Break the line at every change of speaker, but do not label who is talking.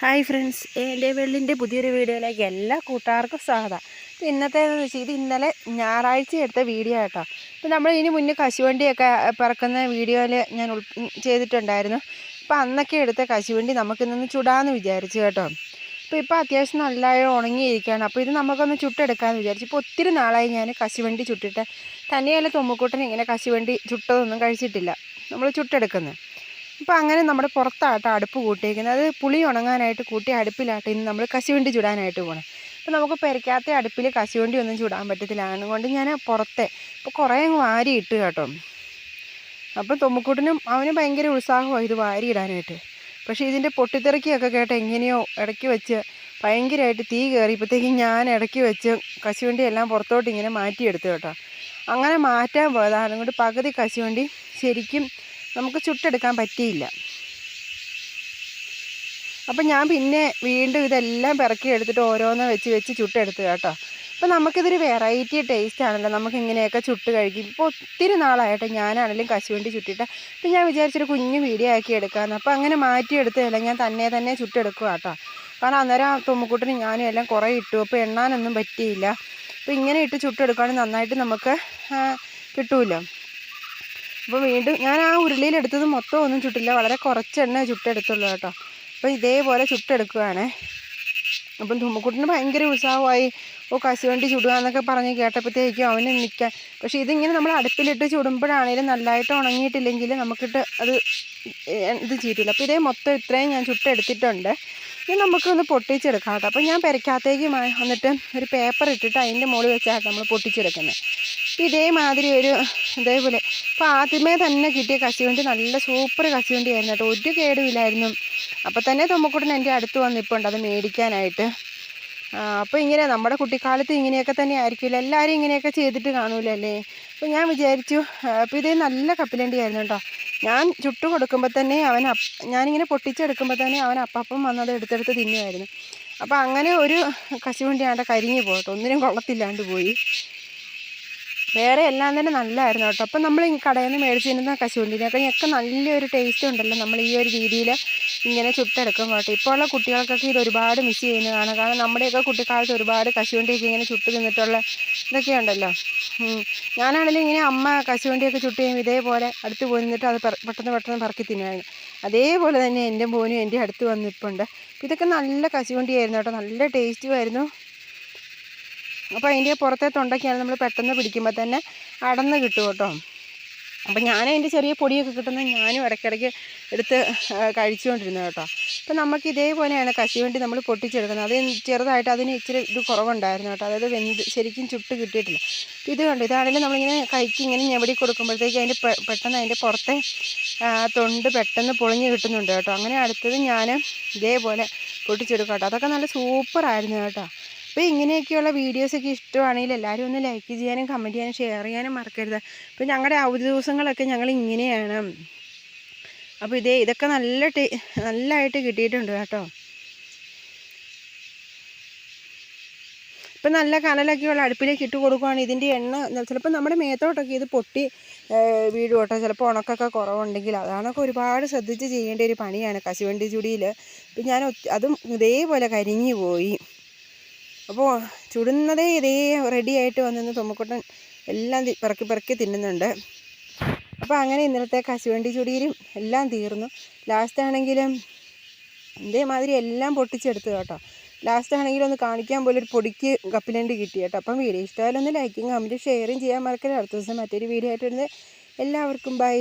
Hi friends എന്റെ വെള്ളിന്റെ പുതിയൊരു വീഡിയോയിലേക്ക് എല്ലാ കൂട്ടുകാർക്കും സ്വാഗതം. അപ്പോൾ ഇന്നത്തേതെന്ന് വെച്ചാൽ ഇത് ഇന്നലെ ഞായറാഴ്ച എടുത്ത വീഡിയോ കേട്ടോ അപ്പോൾ നമ്മൾ ഇതിന് മുന്നേ കശുവണ്ടിയൊക്കെ പറക്കുന്ന വീഡിയോയിൽ ഞാൻ ചെയ്തിട്ടുണ്ടായിരുന്നു. അപ്പോൾ അന്നൊക്കെ എടുത്ത കശുവണ്ടി നമുക്കിന്നൊന്ന് ചുടാമെന്ന് വിചാരിച്ചു കേട്ടോ. അപ്പോൾ ഇപ്പോൾ അത്യാവശ്യം നല്ലതായി ഉണങ്ങിയിരിക്കുകയാണ്. അപ്പോൾ ഇത് നമുക്കൊന്ന് ചുട്ടെടുക്കാമെന്ന് വിചാരിച്ചു. ഇപ്പോൾ ഒത്തിരി നാളായി ഞാൻ കശുവണ്ടി ചുട്ടിട്ട് തന്നെയല്ല തൊമ്മക്കൂട്ടൻ ഇങ്ങനെ കശുവണ്ടി ചുട്ടതൊന്നും കഴിച്ചിട്ടില്ല. നമ്മൾ ചുട്ടെടുക്കുന്നത്. അപ്പോൾ അങ്ങനെ നമ്മുടെ പുറത്താട്ടോ അടുപ്പ് കൂട്ടിയിരിക്കുന്നത് അത് പുളി ഉണങ്ങാനായിട്ട് കൂട്ടി അടുപ്പിലാട്ട് ഇന്ന് നമ്മൾ കശുവണ്ടി ചുടാനായിട്ട് പോകണം അപ്പോൾ നമുക്ക് പെരക്കാത്ത അടുപ്പിൽ കശുവണ്ടി ഒന്നും ചുടാൻ പറ്റത്തില്ല. അതുകൊണ്ട് ഞാൻ പുറത്തെ ഇപ്പോൾ കുറേ വാരി ഇട്ട് കേട്ടോ. അപ്പോൾ തൊമ്മക്കൂട്ടിനും അവന് ഭയങ്കര ഉത്സാഹമാണ് ഇത് വാരി ഇടാനായിട്ട് പക്ഷേ ഇതിന്റെ പൊട്ടിത്തെറിക്കൊക്കെ കേട്ട് എങ്ങനെയോ ഇടയ്ക്ക് വെച്ച് ഭയങ്കരമായിട്ട് തീ കയറിയപ്പോഴത്തേക്കും ഞാൻ ഇടയ്ക്ക് വെച്ച് കശുവണ്ടി എല്ലാം പുറത്തോട്ട് ഇങ്ങനെ മാറ്റിയെടുത്തു കേട്ടോ. അങ്ങനെ മാറ്റാൻ പോയതാണ്. അതുകൊണ്ട് പകുതി കശുവണ്ടി ശരിക്കും നമുക്ക് ചുട്ടെടുക്കാൻ പറ്റിയില്ല. അപ്പം ഞാൻ പിന്നെ വീണ്ടും ഇതെല്ലാം പിറക്കി എടുത്തിട്ട് ഓരോന്ന് വെച്ച് വെച്ച് ചുട്ടെടുത്തു കേട്ടോ. അപ്പം നമുക്കിതൊരു വെറൈറ്റി ടേസ്റ്റ് ആണല്ലോ. നമുക്ക് ഇങ്ങനെയൊക്കെ ചുട്ട് കഴിക്കും. ഇപ്പോൾ ഒത്തിരി നാളായിട്ട് ഞാനാണെങ്കിലും കശുവണ്ടി ചുട്ടിട്ട് അപ്പം ഞാൻ വിചാരിച്ചൊരു കുഞ്ഞു വീഡിയോ ആക്കി എടുക്കാമെന്ന് അപ്പോൾ അങ്ങനെ മാറ്റിയെടുത്തതല്ല ഞാൻ തന്നെ തന്നെ ചുട്ടെടുക്കുക കേട്ടോ. കാരണം അന്നേരം തുമ്മുക്കുട്ടിന് ഞാനും എല്ലാം കുറേ ഇട്ടു. അപ്പോൾ എണ്ണാനൊന്നും പറ്റിയില്ല. അപ്പോൾ ഇങ്ങനെ ഇട്ട് ചുട്ടെടുക്കുകയാണെങ്കിൽ നന്നായിട്ട് നമുക്ക് കിട്ടുമല്ലോ അപ്പോൾ വീണ്ടും ഞാൻ ആ ഉരുളിയിലെടുത്തത് മൊത്തം ഒന്നും ചുട്ടില്ല. വളരെ കുറച്ച് എണ്ണ ചുട്ടെടുത്തുള്ളൂ കേട്ടോ. അപ്പോൾ ഇതേപോലെ ചുട്ടെടുക്കുകയാണ് അപ്പം തുമ്മക്കുട്ടിന് ഭയങ്കര ഉത്സാഹമായി. ഓ കശുവണ്ടി ചുടുക എന്നൊക്കെ പറഞ്ഞ് കേട്ടപ്പോഴത്തേക്കും അവന് നിൽക്കാൻ പക്ഷേ ഇതിങ്ങനെ നമ്മൾ അടുപ്പിലിട്ട് ചുടുമ്പോഴാണേലും നല്ലതായിട്ട് ഉണങ്ങിയിട്ടില്ലെങ്കിൽ നമുക്കിട്ട് അത് ഇത് ചീറ്റില്ല. അപ്പോൾ ഇതേ മൊത്തം ഇത്രയും ഞാൻ ചുട്ടെടുത്തിട്ടുണ്ട്. ഇത് നമുക്കൊന്ന് പൊട്ടിച്ചെടുക്കാം കേട്ടോ. അപ്പോൾ ഞാൻ പെരക്കാത്തേക്ക് വന്നിട്ട് ഒരു പേപ്പർ ഇട്ടിട്ട് അതിന്റെ മുകളിൽ വെച്ചാണ് നമ്മൾ പൊട്ടിച്ചെടുക്കുന്നത്. ഇതേമാതിരി ഒരു ഇതേപോലെ അപ്പോൾ ആദ്യമേ തന്നെ കിട്ടിയ കശുവണ്ടി നല്ല സൂപ്പർ കശുവണ്ടി ആയിരുന്നു കേട്ടോ. ഒരു കേടുമില്ലായിരുന്നു അപ്പോൾ തന്നെ തൊമ്മക്കുട്ടൻ എന്റെ അടുത്ത് വന്നിപ്പുണ്ട് അത് മേടിക്കാനായിട്ട്. അപ്പോൾ ഇങ്ങനെ നമ്മുടെ കുട്ടിക്കാലത്ത് ഇങ്ങനെയൊക്കെ തന്നെ ആയിരിക്കില്ല. എല്ലാവരും ഇങ്ങനെയൊക്കെ ചെയ്തിട്ട് കാണൂലല്ലേ? അപ്പോൾ ഞാൻ വിചാരിച്ചു അപ്പോൾ ഇതേ നല്ല കപ്പിലണ്ടി ആയിരുന്നു കേട്ടോ. ഞാൻ ചുട്ടു കൊടുക്കുമ്പോൾ തന്നെ അവൻ ഞാനിങ്ങനെ പൊട്ടിച്ചെടുക്കുമ്പോൾ തന്നെ അവൻ അപ്പം വന്നത് എടുത്തെടുത്ത് തിന്നുമായിരുന്നു. അപ്പോൾ അങ്ങനെ ഒരു കശുവണ്ടി ആണ്ട കരിഞ്ഞു പോകട്ടോ. ഒന്നിനും കൊള്ളത്തില്ലാണ്ട് പോയി. വേറെ എല്ലാം തന്നെ നല്ലതായിരുന്നു കേട്ടോ. അപ്പം നമ്മൾ ഈ കടയിൽ നിന്ന് മേടിച്ചിരുന്ന കശുവണ്ടിനൊക്കെ നല്ലൊരു ടേസ്റ്റ് ഉണ്ടല്ലോ നമ്മൾ ഈ ഒരു രീതിയിൽ ഇങ്ങനെ ചുട്ടെടുക്കും കേട്ടോ. ഇപ്പോൾ ഉള്ള കുട്ടികൾക്കൊക്കെ ഇത് ഒരുപാട് മിസ് ചെയ്യുന്നതാണ്. കാരണം നമ്മുടെയൊക്കെ കുട്ടിക്കാലത്ത് ഒരുപാട് കശുവണ്ടിയൊക്കെ ഇങ്ങനെ ചുട്ട് തിന്നിട്ടുള്ള ഇതൊക്കെ ഉണ്ടല്ലോ. ഞാനാണെങ്കിലും ഇങ്ങനെ അമ്മ കശുവണ്ടിയൊക്കെ ചുട്ട് കഴിയുമ്പോൾ ഇതേപോലെ അടുത്ത് പോയി നിന്നിട്ട് അത് പെട്ടെന്ന് പെട്ടെന്ന് പറക്കി തിന്നായിരുന്നു അതേപോലെ തന്നെ എന്റെ മോനും എന്റെ അടുത്ത് വന്നിപ്പുണ്ട് ഇതൊക്കെ നല്ല കശുവണ്ടിയായിരുന്നു കേട്ടോ. നല്ല ടേസ്റ്റുമായിരുന്നു അപ്പോൾ അതിന്റെ പുറത്തെ തൊണ്ടയ്ക്കാണ് നമ്മൾ പെട്ടെന്ന് പിടിക്കുമ്പോൾ തന്നെ അടന്ന് കിട്ടും കേട്ടോ. അപ്പം ഞാൻ അതിന്റെ ചെറിയ പൊടിയൊക്കെ കിട്ടുന്നത് ഞാനും ഇടയ്ക്കിടയ്ക്ക് എടുത്ത് കഴിച്ചുകൊണ്ടിരുന്നത് കേട്ടോ. അപ്പം നമുക്ക് ഇതേപോലെയാണ് കശുവണ്ടി നമ്മൾ പൊട്ടിച്ചെടുക്കുന്നത്. അത് ചെറുതായിട്ട് അതിന് ഇച്ചിരി ഇത് കുറവുണ്ടായിരുന്നു കേട്ടോ. അതായത് വെന്ത് ശരിക്കും ചുട്ട് കിട്ടിയിട്ടില്ല. ഇത് കണ്ടു? ഇതാണെങ്കിലും നമ്മളിങ്ങനെ കൈക്ക് ഇങ്ങനെ ഞെവടി കൊടുക്കുമ്പോഴത്തേക്ക് അതിന്റെ പെട്ടെന്ന് അതിന്റെ പുറത്തെ തൊണ്ട് പെട്ടെന്ന് പൊളിഞ്ഞ് കിട്ടുന്നുണ്ട് കേട്ടോ. അങ്ങനെ അടുത്തത് ഞാൻ ഇതേപോലെ പൊട്ടിച്ചെടുക്കാം കേട്ടോ. അതൊക്കെ നല്ല സൂപ്പറായിരുന്നു കേട്ടോ. അപ്പോൾ ഇങ്ങനെയൊക്കെയുള്ള വീഡിയോസൊക്കെ ഇഷ്ടമാണെങ്കിൽ എല്ലാവരും ഒന്ന് ലൈക്ക് ചെയ്യാനും കമന്റ് ചെയ്യാനും ഷെയർ ചെയ്യാനും മറക്കരുത്. അപ്പോൾ ഞങ്ങളുടെ അവധി ദിവസങ്ങളൊക്കെ ഞങ്ങൾ ഇങ്ങനെയാണ്. അപ്പോൾ ഇതേ ഇതൊക്കെ നല്ല നല്ലതായിട്ട് കിട്ടിയിട്ടുണ്ട് കേട്ടോ. ഇപ്പം നല്ല കനലൊക്കെയുള്ള അടുപ്പിലേക്ക് ഇട്ട് കൊടുക്കുകയാണ് ഇതിന്റെ എണ്ണ. ചിലപ്പോൾ നമ്മുടെ മേത്തോട്ടൊക്കെ ഇത് പൊട്ടി വീഴും ചിലപ്പോൾ ഉണക്കൊക്കെ കുറവുണ്ടെങ്കിൽ അതാണൊക്കെ ഒരുപാട് ശ്രദ്ധിച്ച് ചെയ്യേണ്ട ഒരു പണിയാണ് കശുവണ്ടി ചുടിയിൽ ഇപ്പം ഞാൻ അതും ഇതേപോലെ കരിഞ്ഞു പോയി. അപ്പോൾ ചുടുന്നതേ ഇതേ റെഡി ആയിട്ട് വന്നിരുന്ന. തൊമ്മക്കുട്ടൻ എല്ലാം പിറക്കി പിറക്കി തിന്നുന്നുണ്ട്. അപ്പോൾ അങ്ങനെ ഇന്നലത്തെ കശുവണ്ടി ചുടിയിലും എല്ലാം തീർന്നു. ലാസ്റ്റ് ആണെങ്കിലും ഇതേമാതിരി എല്ലാം പൊട്ടിച്ചെടുത്തു കേട്ടോ. ലാസ്റ്റ് ആണെങ്കിലും ഒന്ന് കാണിക്കാൻ പോലെ ഒരു പൊടിക്ക് കപ്പിലണ്ടി കിട്ടി കേട്ടോ. അപ്പം വീഡിയോ ഇഷ്ടമായാലൊന്ന് ലൈക്കും കമന്റും ഷെയറും ചെയ്യാൻ മറക്കരുത്. അടുത്ത ദിവസം മറ്റൊരു വീഡിയോ ആയിട്ട് വരുന്നത് എല്ലാവർക്കും ബൈ